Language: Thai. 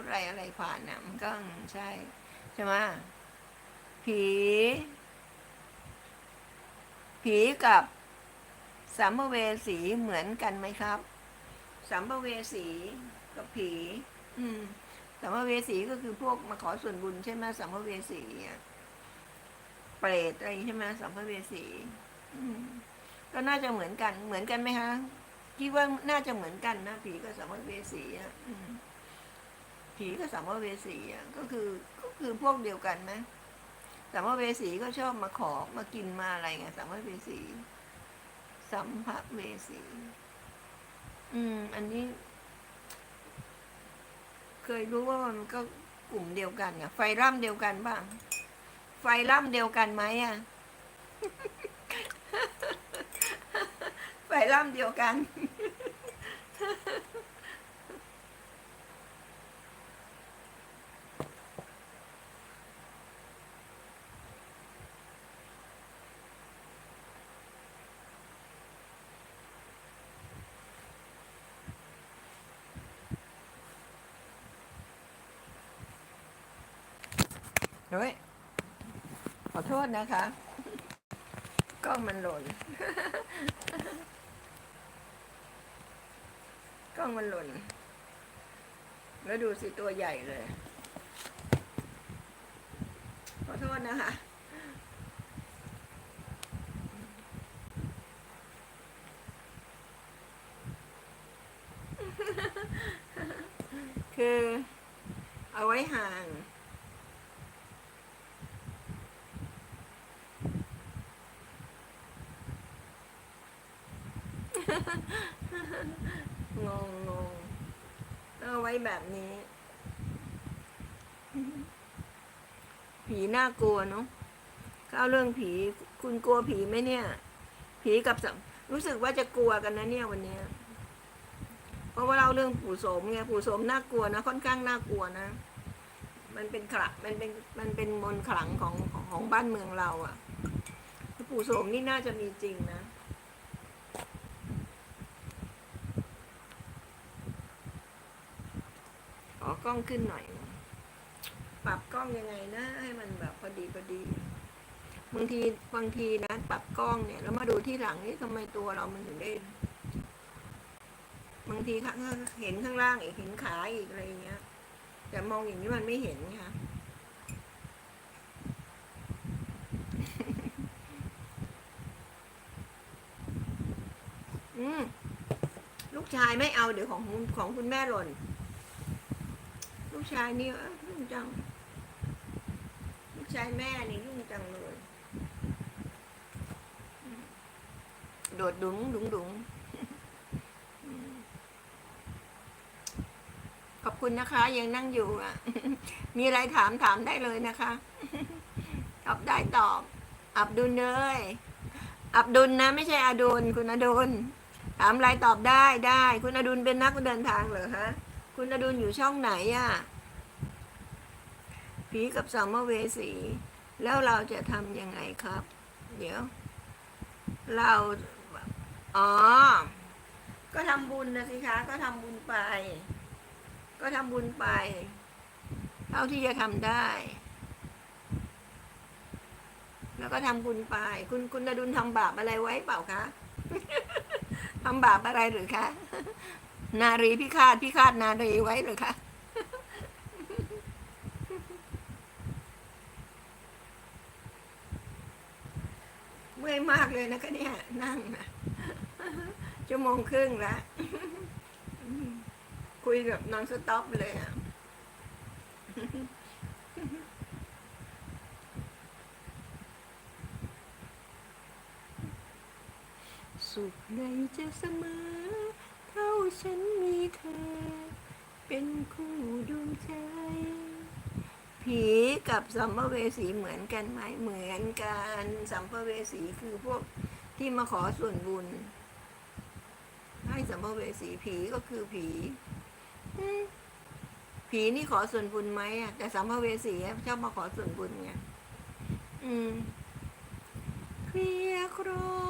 ถอะไรอะไรผ่านน่ะ มันก็ใช่ ใช่ไหมผี ผีกับสัมภเวสีเหมือนกันไหมครับ สัมภเวสีกับผี อืมสัมภเวสีก็คือพวกมาขอส่วนบุญใช่ไหมสัมภเวสีเปรตอะไรใช่ไหมสัมภเวสีก็น่าจะเหมือนกัน เหมือนกันไหมคะคิดว่าน่าจะเหมือนกันนะผีกับสัมภเวสีอะ ผีกับสัมภเวสีอะก็คือก็คือพวกเดียวกันไหมสัมภเวสีก็ชอบมาขอมากินมาอะไรไงสัมภเวสีสัมภเวสี อืม อันนี้ เคยรู้ว่ามันก็กลุ่มเดียวกันไงไฟร่ำเดียวกันบ้าง ไฟร่ำเดียวกันไหมอะไฟร่ำเดียวกัน เฮ้ยขอโทษนะคะ กล้องมันหล่น กล้องมันหล่น แล้วดูสิตัวใหญ่เลย ขอโทษนะคะคือเอาไว้ห่าง งงงงเอาไว้แบบนี้ ผีน่ากลัวเนาะเข้าเรื่องผี คุณกลัวผีไหมเนี่ย ผีกับสัมรู้สึกว่าจะกลัวกันนะเนี่ยวันนี้เพราะว่าเราเรื่องปู่โสมไงปู่โสมน่ากลัวนะค่อนข้างน่ากลัวนะ มันเป็นขลังมันเป็นมันเป็นมนขลังของของของบ้านเมืองเราอะ่ะปู่โสมนี่น่าจะมีจริงนะ อกล้องขึ้นหน่อย ปรับกล้องยังไงนะ ให้มันแบบพอดีพอดีบางทีบางทีนะปรับกล้องเนี่ยแล้วมาดูที่หลังนี่ทำไมตัวเรามันถึงได้บางทีข้างเห็นข้างล่างอีกเห็นขาอีกอะไรเงี้ย แต่มองอย่างนี้มันไม่เห็นค่ะอืมลูกชายไม่เอาเดี๋ยวของของคุณแม่หล่น ลูกชายนี่ยุ่งจังลูกชายแม่นี่ยุ่งจังเลย โดดดุงดุงดุงขอบคุณนะคะ ยังนั่งอยู่อะ มีอะไรถามถามได้เลยนะคะ ตอบได้ตอบ อับดุลเลยอับดุลนะ ไม่ใช่อดุลคุณอดุลถามอะไรตอบได้ได้ คุณอดุลเป็นนักเดินทางเหรอฮะ คุณอดุลอยู่ช่องไหนอะ ผีกับสัมเวสี แล้วเราจะทำยังไงครับ เดี๋ยว เรา อ๋อ ก็ทำบุญนะสิคะ ก็ทำบุญไป ก็ทำบุญไป เท่าที่จะทำได้ แล้วก็ทำบุญไป คุณคุณอดุลทำบาปอะไรไว้เปล่าคะทำบาปอะไรหรือคะ นารีพิฆาตพิฆาตนารีไว้หรือคะเมื่อยมากเลยนะคะเนี่ย นั่งนะชั่วโมงครึ่งละคุยแบบนอนสต็อปเลยอะสุขใดจะเสมอ ฉันมีเธอ เป็นคู่ดวงใจ ผีกับสัมภเวสีเหมือนกันไหมเหมือนกันสัมภเวสีคือพวกที่มาขอส่วนบุญ ให้สัมภเวสีผีก็คือผีผีนี่ขอส่วนบุญไหมอะแต่สัมภเวสีชอบมาขอส่วนบุญไงอืมเพลียโครย